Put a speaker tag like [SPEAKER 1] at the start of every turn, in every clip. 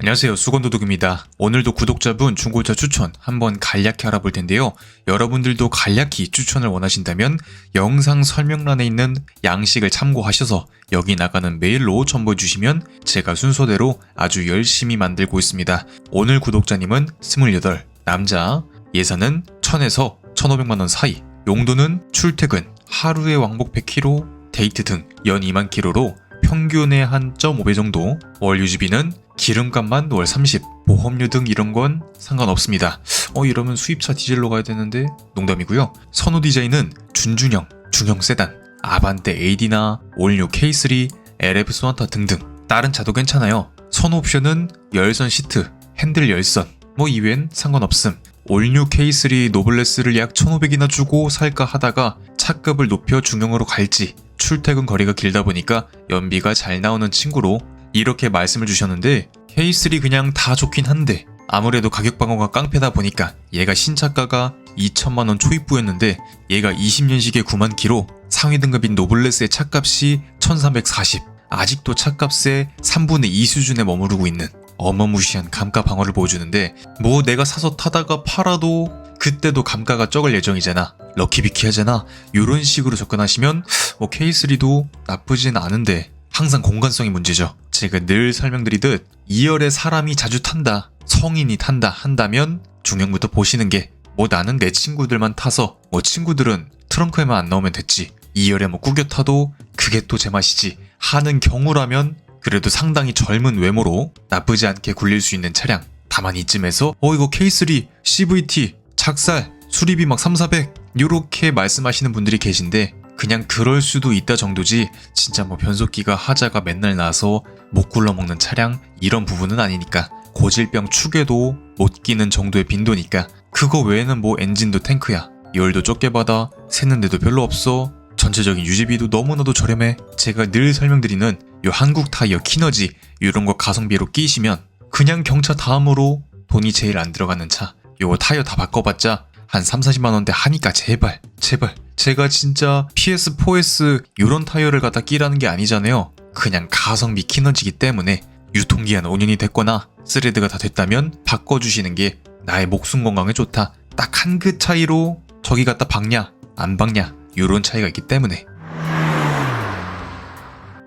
[SPEAKER 1] 안녕하세요. 수건도둑입니다. 오늘도 구독자분 중고차 추천 한번 간략히 알아볼 텐데요. 여러분들도 간략히 추천을 원하신다면 영상 설명란에 있는 양식을 참고하셔서 여기 나가는 메일로 첨부해 주시면 제가 순서대로 아주 열심히 만들고 있습니다. 오늘 구독자님은 28, 남자, 예산은 1000에서 1500만원 사이, 용도는 출퇴근, 하루에 왕복 100km, 데이트 등 연 2만 km로 평균의 한 1.5배 정도, 월 유지비는 기름값만 월 30, 보험료 등 이런 건 상관없습니다. 어 이러면 수입차 디젤로 가야 되는데 농담이고요. 선호 디자인은 준중형, 중형 세단, 아반떼 AD나 올뉴 K3, LF 소나타 등등 다른 차도 괜찮아요. 선호 옵션은 열선 시트, 핸들 열선 뭐 이외엔 상관없음. 올뉴 K3 노블레스를 약 1,500이나 주고 살까 하다가 차급을 높여 중형으로 갈지 출퇴근 거리가 길다 보니까 연비가 잘 나오는 친구로 이렇게 말씀을 주셨는데 K3 그냥 다 좋긴 한데 아무래도 가격 방어가 깡패다 보니까 얘가 신차가가 2천만 원 초입부였는데 얘가 20년식에 9만 키로 상위 등급인 노블레스의 차값이 1340 아직도 차값의 3분의 2 수준에 머무르고 있는 어마무시한 감가 방어를 보여주는데 뭐 내가 사서 타다가 팔아도 그때도 감가가 적을 예정이잖아. 럭키비키 하잖아. 이런 식으로 접근하시면 뭐 K3도 나쁘진 않은데 항상 공간성이 문제죠. 제가 늘 설명드리듯 2열에 사람이 자주 탄다 성인이 탄다 한다면 중형부터 보시는 게 뭐 나는 내 친구들만 타서 뭐 친구들은 트렁크에만 안 넣으면 됐지. 2열에 뭐 꾸겨 타도 그게 또 제 맛이지. 하는 경우라면 그래도 상당히 젊은 외모로 나쁘지 않게 굴릴 수 있는 차량. 다만 이쯤에서 어 이거 K3, CVT, 착살, 수리비 막 3, 400 요렇게 말씀하시는 분들이 계신데 그냥 그럴 수도 있다 정도지 진짜 뭐 변속기가 하자가 맨날 나서 못 굴러먹는 차량 이런 부분은 아니니까. 고질병 축에도 못 끼는 정도의 빈도니까. 그거 외에는 뭐 엔진도 탱크야. 열도 적게 받아 샜는데도 별로 없어. 전체적인 유지비도 너무나도 저렴해. 제가 늘 설명드리는 요 한국 타이어 키너지 이런 거 가성비로 끼시면 그냥 경차 다음으로 돈이 제일 안 들어가는 차. 요 타이어 다 바꿔봤자 한 3, 40만 원대 하니까 제발 제발 제가 진짜 PS4S 요런 타이어를 갖다 끼라는 게 아니잖아요. 그냥 가성비 키너지기 때문에 유통기한 5년이 됐거나 스레드가 다 됐다면 바꿔주시는 게 나의 목숨 건강에 좋다. 딱한그 차이로 저기 갖다 박냐 안 박냐 요런 차이가 있기 때문에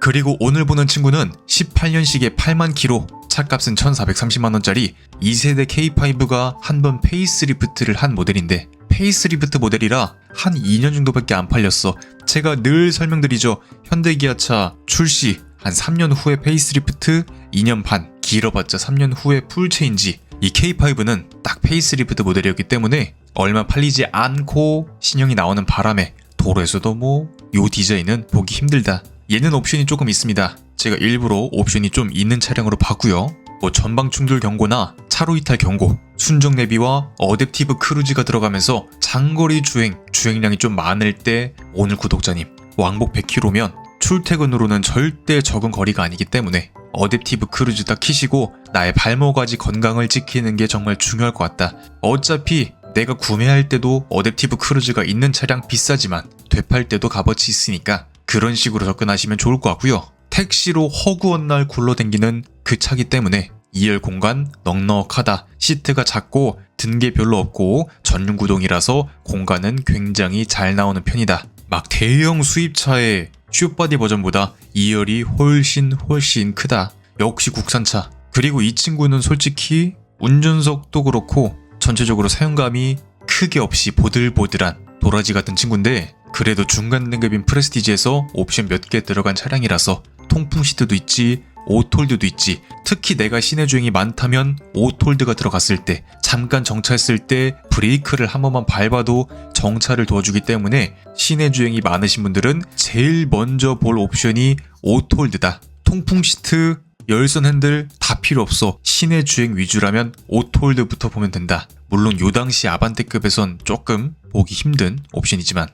[SPEAKER 1] 그리고 오늘 보는 친구는 18년식에 8만 키로 차값은 1430만원짜리 2세대 K5가 한 번 페이스리프트를 한 모델인데 페이스리프트 모델이라 한 2년 정도밖에 안 팔렸어 제가 늘 설명드리죠 현대기아차 출시 한 3년 후에 페이스리프트 2년 반 길어봤자 3년 후에 풀체인지 이 K5는 딱 페이스리프트 모델이었기 때문에 얼마 팔리지 않고 신형이 나오는 바람에 도로에서도 뭐 요 디자인은 보기 힘들다. 얘는 옵션이 조금 있습니다. 제가 일부러 옵션이 좀 있는 차량으로 봤고요. 뭐 전방 충돌 경고나 차로 이탈 경고, 순정 내비와 어댑티브 크루즈가 들어가면서 장거리 주행, 주행량이 좀 많을 때 오늘 구독자님 왕복 100km면 출퇴근으로는 절대 적은 거리가 아니기 때문에 어댑티브 크루즈 딱 키시고 나의 발목까지 건강을 지키는 게 정말 중요할 것 같다. 어차피 내가 구매할 때도 어댑티브 크루즈가 있는 차량 비싸지만 되팔 때도 값어치 있으니까 그런 식으로 접근하시면 좋을 것 같고요. 택시로 허구한 날 굴러댕기는 그 차기 때문에 2열 공간 넉넉하다. 시트가 작고 든 게 별로 없고 전륜 구동이라서 공간은 굉장히 잘 나오는 편이다. 막 대형 수입차의 슈퍼바디 버전보다 2열이 훨씬 훨씬 크다. 역시 국산차. 그리고 이 친구는 솔직히 운전석도 그렇고 전체적으로 사용감이 크게 없이 보들보들한 도라지 같은 친구인데 그래도 중간 등급인 프레스티지에서 옵션 몇 개 들어간 차량이라서 통풍 시트도 있지 오톨드도 있지. 특히 내가 시내 주행이 많다면 오톨드가 들어갔을 때 잠깐 정차했을 때 브레이크를 한 번만 밟아도 정차를 도와주기 때문에 시내 주행이 많으신 분들은 제일 먼저 볼 옵션이 오톨드다. 통풍 시트 열선 핸들 다 필요 없어. 시내 주행 위주라면 오톨드부터 보면 된다. 물론 요 당시 아반떼급에선 조금 보기 힘든 옵션이지만.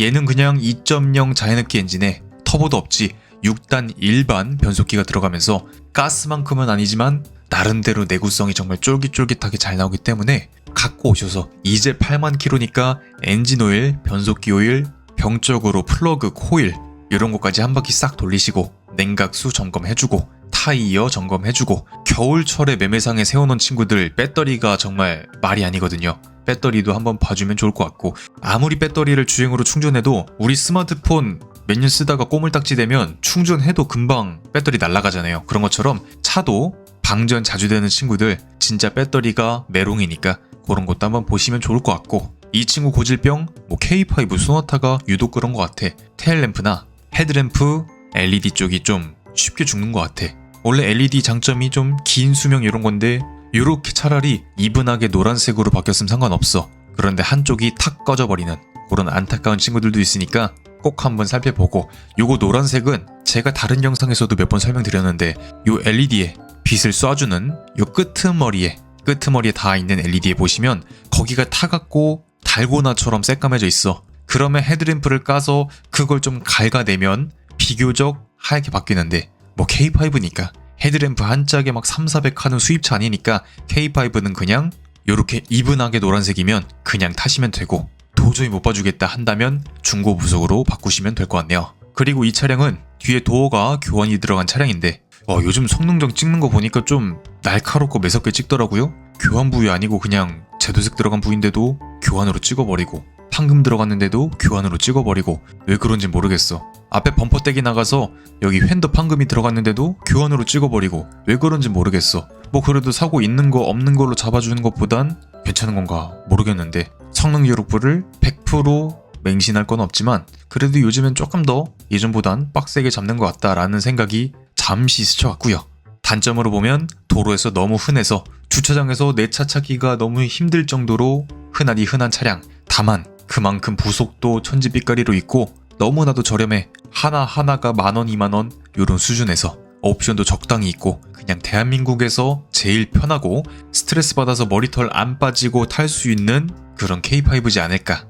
[SPEAKER 1] 얘는 그냥 2.0 자연흡기 엔진에 터보도 없지 6단 일반 변속기가 들어가면서 가스만큼은 아니지만 나름대로 내구성이 정말 쫄깃쫄깃하게 잘 나오기 때문에 갖고 오셔서 이제 8만 킬로니까 엔진 오일, 변속기 오일, 병적으로 플러그, 코일 이런 것까지 한 바퀴 싹 돌리시고 냉각수 점검해주고 타이어 점검해주고 겨울철에 매매상에 세워놓은 친구들 배터리가 정말 말이 아니거든요. 배터리도 한번 봐주면 좋을 것 같고 아무리 배터리를 주행으로 충전해도 우리 스마트폰 몇 년 쓰다가 꼬물딱지 되면 충전해도 금방 배터리 날아가잖아요. 그런 것처럼 차도 방전 자주 되는 친구들 진짜 배터리가 메롱이니까 그런 것도 한번 보시면 좋을 것 같고 이 친구 고질병 뭐 K5 소나타가 유독 그런 것 같아. 테일램프나 헤드램프 LED 쪽이 좀 쉽게 죽는 것 같아. 원래 LED 장점이 좀 긴 수명 이런 건데 요렇게 차라리 이분하게 노란색으로 바뀌었으면 상관없어. 그런데 한쪽이 탁 꺼져버리는 그런 안타까운 친구들도 있으니까 꼭 한번 살펴보고 요거 노란색은 제가 다른 영상에서도 몇 번 설명드렸는데 요 LED에 빛을 쏴주는 요 끄트머리에 끄트머리에 닿아 있는 LED에 보시면 거기가 타갖고 달고나처럼 새까매져 있어. 그러면 헤드램프를 까서 그걸 좀 갉아내면 비교적 하얗게 바뀌는데 뭐 K5니까 헤드램프 한 짝에 막 3, 400 하는 수입차 아니니까 K5는 그냥 요렇게 이분하게 노란색이면 그냥 타시면 되고 도저히 못 봐주겠다 한다면 중고 부속으로 바꾸시면 될 것 같네요. 그리고 이 차량은 뒤에 도어가 교환이 들어간 차량인데 어, 요즘 성능정 찍는 거 보니까 좀 날카롭고 매섭게 찍더라고요. 교환 부위 아니고 그냥 제도색 들어간 부위인데도 교환으로 찍어버리고 판금 들어갔는데도 교환으로 찍어버리고 왜 그런지 모르겠어. 앞에 범퍼 떼기 나가서 여기 휀더 판금이 들어갔는데도 교환으로 찍어버리고 왜 그런지 모르겠어. 뭐 그래도 사고 있는 거 없는 걸로 잡아주는 것보단 괜찮은 건가 모르겠는데 성능 기록부를 100% 맹신할 건 없지만 그래도 요즘엔 조금 더 예전보단 빡세게 잡는 것 같다라는 생각이 잠시 스쳐왔고요. 단점으로 보면 도로에서 너무 흔해서 주차장에서 내 차 찾기가 너무 힘들 정도로 흔하디 흔한 차량. 다만 그만큼 부속도 천지빛깔이로 있고 너무나도 저렴해 하나하나가 만원, 이만원 요런 수준에서 옵션도 적당히 있고 그냥 대한민국에서 제일 편하고 스트레스 받아서 머리털 안 빠지고 탈 수 있는 그런 K5지 않을까.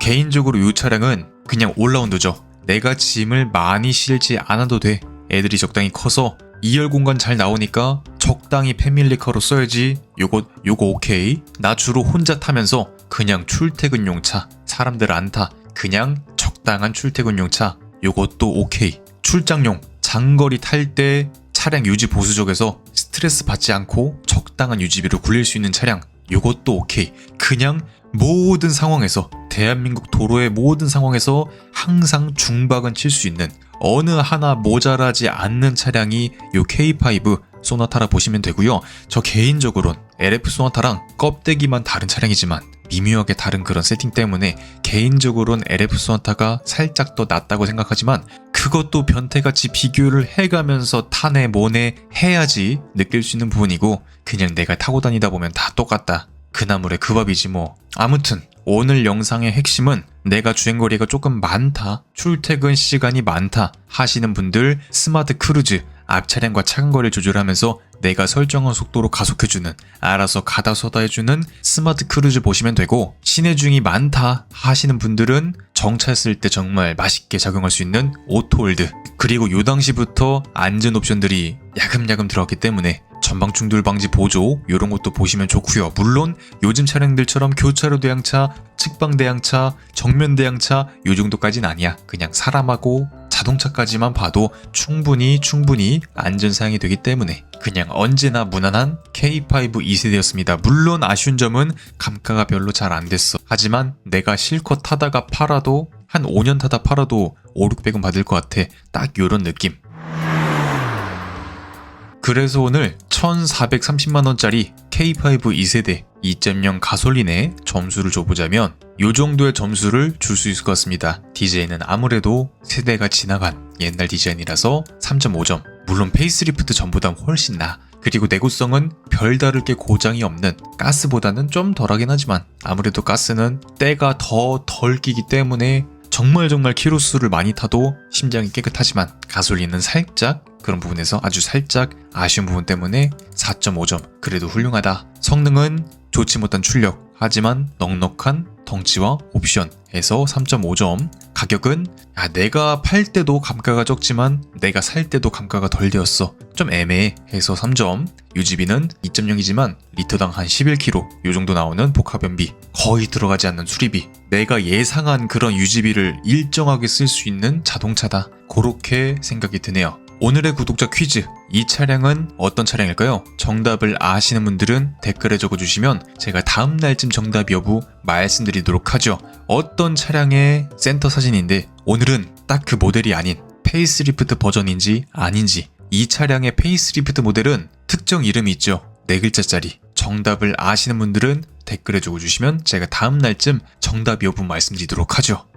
[SPEAKER 1] 개인적으로 이 차량은 그냥 올라운드죠. 내가 짐을 많이 실지 않아도 돼. 애들이 적당히 커서 2열 공간 잘 나오니까 적당히 패밀리카로 써야지 요거 요거 오케이 나 주로 혼자 타면서 그냥 출퇴근용 차 사람들 안 타 그냥 적당한 출퇴근용 차 요것도 오케이 출장용 장거리 탈 때 차량 유지 보수적에서 스트레스 받지 않고 적당한 유지비로 굴릴 수 있는 차량 요것도 오케이 그냥 모든 상황에서 대한민국 도로의 모든 상황에서 항상 중박은 칠 수 있는 어느 하나 모자라지 않는 차량이 요 K5 소나타라 보시면 되고요. 저 개인적으론 LF 소나타랑 껍데기만 다른 차량이지만 미묘하게 다른 그런 세팅 때문에 개인적으론 LF 소나타가 살짝 더 낫다고 생각하지만 그것도 변태같이 비교를 해가면서 타네 뭐네 해야지 느낄 수 있는 부분이고 그냥 내가 타고 다니다 보면 다 똑같다. 그 나물에 그 밥이지 뭐. 아무튼 오늘 영상의 핵심은 내가 주행거리가 조금 많다, 출퇴근 시간이 많다 하시는 분들 스마트 크루즈 앞 차량과 차간거리를 조절하면서 내가 설정한 속도로 가속해주는 알아서 가다 서다 해주는 스마트 크루즈 보시면 되고 시내 중이 많다 하시는 분들은 정차 쓸때 정말 맛있게 작용할 수 있는 오토홀드 그리고 요 당시부터 안전 옵션들이 야금야금 들어갔기 때문에 전방 충돌 방지 보조 이런 것도 보시면 좋고요. 물론 요즘 차량들처럼 교차로 대항차, 측방 대항차, 정면 대항차 요 정도까지는 아니야. 그냥 사람하고 자동차까지만 봐도 충분히 충분히 안전사양이 되기 때문에 그냥 언제나 무난한 K5 2세대였습니다. 물론 아쉬운 점은 감가가 별로 잘 안 됐어. 하지만 내가 실컷 타다가 팔아도 한 5년 타다 팔아도 5, 600은 받을 것 같아. 딱 요런 느낌. 그래서 오늘 1430만원짜리 K5 2세대 2.0 가솔린의 점수를 줘보자면 요 정도의 점수를 줄 수 있을 것 같습니다. 디자인은 아무래도 세대가 지나간 옛날 디자인이라서 3.5점. 물론 페이스리프트 전보다 훨씬 나. 그리고 내구성은 별다를 게 고장이 없는 가스보다는 좀 덜하긴 하지만 아무래도 가스는 때가 더 덜 끼기 때문에 정말 정말 키로수를 많이 타도 심장이 깨끗하지만 가솔린은 살짝 그런 부분에서 아주 살짝 아쉬운 부분 때문에 4.5점 그래도 훌륭하다. 성능은 좋지 못한 출력 하지만 넉넉한 덩치와 옵션에서 3.5점 가격은 야, 내가 팔 때도 감가가 적지만 내가 살 때도 감가가 덜 되었어. 좀 애매해 해서 3점. 유지비는 2.0이지만 리터당 한 11km 요 정도 나오는 복합연비. 거의 들어가지 않는 수리비. 내가 예상한 그런 유지비를 일정하게 쓸 수 있는 자동차다. 그렇게 생각이 드네요 오늘의 구독자 퀴즈. 이 차량은 어떤 차량일까요? 정답을 아시는 분들은 댓글에 적어주시면 제가 다음 날쯤 정답 여부 말씀드리도록 하죠. 어떤 차량의 센터 사진인데 오늘은 딱 그 모델이 아닌 페이스리프트 버전인지 아닌지 이 차량의 페이스리프트 모델은 특정 이름이 있죠. 네 글자짜리. 정답을 아시는 분들은 댓글에 적어주시면 제가 다음 날쯤 정답 여부 말씀드리도록 하죠.